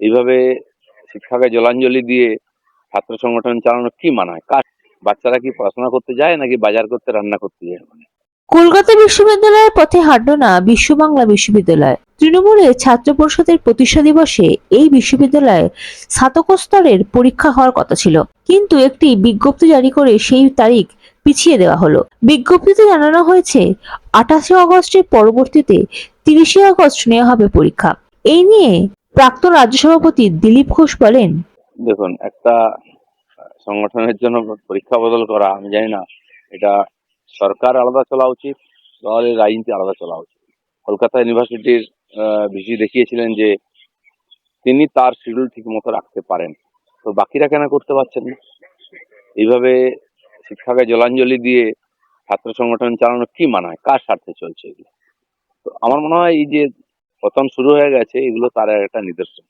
এইভাবে শিক্ষাকে জলাঞ্জলি দিয়ে ছাত্র সংগঠন চালানো কি মানায়? কাজ বাচ্চারা কি পড়াশোনা করতে যায় নাকি বাজার করতে, রান্না করতে যায়? কলকাতা বিশ্ববিদ্যালয়ের পথে হাঁটল না বিশ্ব বাংলা বিশ্ববিদ্যালয়। তৃণমূলের ছাত্র পরিষদের প্রতিষ্ঠা দিবসে এই বিশ্ববিদ্যালয়ে স্নাতকোত্তরের পরীক্ষা হওয়ার কথা ছিল। কিন্তু একটি বিজ্ঞপ্তি জারি করে সেই তারিখ পিছিয়ে দেওয়া হলো। বিজ্ঞপ্তিতে জানানো হয়েছে, আঠাশে আগস্টের পরবর্তীতে তিরিশে আগস্ট নেওয়া হবে পরীক্ষা। এই নিয়ে প্রাক্তন রাজ্য সভাপতি দিলীপ ঘোষ বলেন, দেখুন, একটা সংগঠনের জন্য পরীক্ষা বদল করা, আমি জানি না, এটা সরকার আলাদা চলা উচিত, দলের রাজনীতি আলাদা চলা উচিত। কলকাতা ইউনিভার্সিটির ভিসি দেখিয়েছিলেন যে তিনি তার শিডিউল ঠিক মতো রাখতে পারেন। তো বাকিরা কেন করতে পারছেন না? এইভাবে শিক্ষাকে জলাঞ্জলি দিয়ে ছাত্র সংগঠন চালানো কি মানায়? কার স্বার্থে চলছে এগুলো? তো আমার মনে হয় এই যে পতন শুরু হয়ে গেছে এগুলো তার একটা নিদর্শন।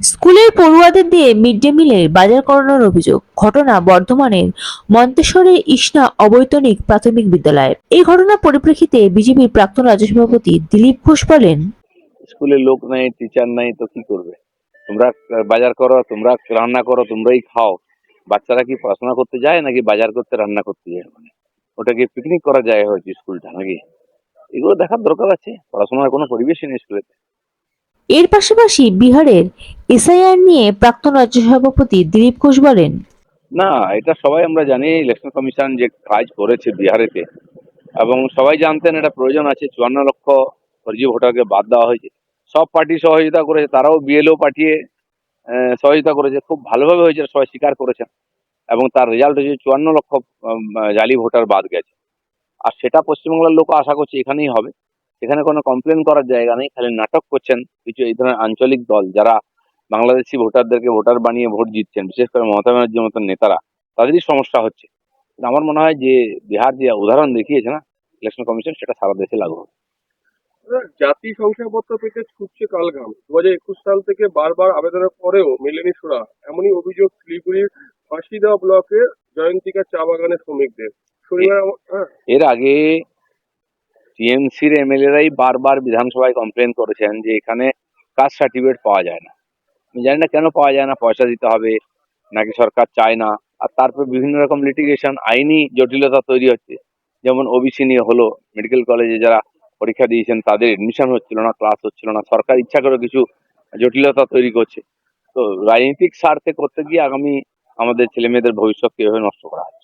স্কুলের পড়ুয়াদের দিয়ে মিড ডে মিলের বাজার করানোর অভিযোগ। ঘটনা বর্ধমানের মন্তেশ্বরের ইসনা অবৈতনিক প্রাথমিক বিদ্যালয়ে এই ঘটনার পরিপ্রেক্ষিতে বিজেপির প্রাক্তন রাজ্য সভাপতি দিলীপ ঘোষ বলেন স্কুলে লোক নাই টিচার নাই তো কি করবে? তোমরা বাজার করো তোমরা রান্না করো তোমরাই খাও। বাচ্চারা কি পড়াশোনা করতে যায় নাকি বাজার করতে রান্না করতে যায়? মানে ওটা কি পিকনিক করার জায়গা হয়েছে স্কুলটা নাকি? এগুলো দেখার দরকার আছে। পড়াশোনার কোনো পরিবেশই নেই স্কুলে এর পাশাপাশি বিহারের এসআইআর নিয়ে প্রাক্তন রাজ্য সভাপতি দিলীপ ঘোষ বলেন না এটা সবাই আমরা জানি ইলেকশন কমিশন যে কাজ করেছে বিহারেতে। এবং সবাই জানতেন এটা প্রয়োজন আছে চুয়ান্ন লক্ষ ফর্জি ভোটারকে বাদ দেওয়া হয়েছে। সব পার্টি সহযোগিতা করেছে তারাও বিএলও পাঠিয়ে সহযোগিতা করেছে। খুব ভালোভাবে হয়েছে সবাই স্বীকার করেছেন। এবং তার রেজাল্ট হয়েছে চুয়ান্ন লক্ষ জালি ভোটার বাদ গেছে। আর সেটা পশ্চিমবাংলার লোক আশা করছে এখানেই হবে। এখানে কোনো কমপ্লেন করার জায়গা নেই, খালি নাটক করছেন কিছু এই ধরনের আঞ্চলিক দল যারা বাংলাদেশি ভোটারদেরকে ভোটার বানিয়ে ভোট জিতছেন, বিশেষ করে মমতা ব্যানার্জির মতন নেতারা, তাদেরই সমস্যা হচ্ছে। আমার মনে হয় যে বিহার যে উদাহরণ দেখিয়েছে না ইলেকশন কমিশন সেটা সারা দেশে লাগু হবে। জাতি শংসাপত্র পেতে ছুটছে কালঘাম দু হাজার একুশ সাল থেকে বারবার আবেদনের পরেও মেলেনি সুরা এমনই অভিযোগ শিলিগুড়ির ফাঁসিদা ব্লকের জয়ন্তিকা চা বাগানের শ্রমিকদের। এর আগে টিএমসির এমএলএরাই বারবার বিধানসভায় কমপ্লেন করেছেন যে এখানে কাস্ট সার্টিফিকেট পাওয়া যায় না। আমি জানি না কেন পাওয়া যায় না, পয়সা দিতে হবে, নাকি সরকার চায় না। আর তারপর বিভিন্ন রকম লিটিগেশন আইনি জটিলতা তৈরি হচ্ছে। যেমন ওবিসি নিয়ে হলো মেডিকেল কলেজে যারা পরীক্ষা দিয়েছেন, তাদের এডমিশন হচ্ছিল না ক্লাস হচ্ছিল না। সরকার ইচ্ছা করে কিছু জটিলতা তৈরি করছে। তো রাজনৈতিক স্বার্থে করতে গিয়ে আগামী আমাদের ছেলে মেয়েদের ভবিষ্যৎকে এভাবে নষ্ট করা হচ্ছে।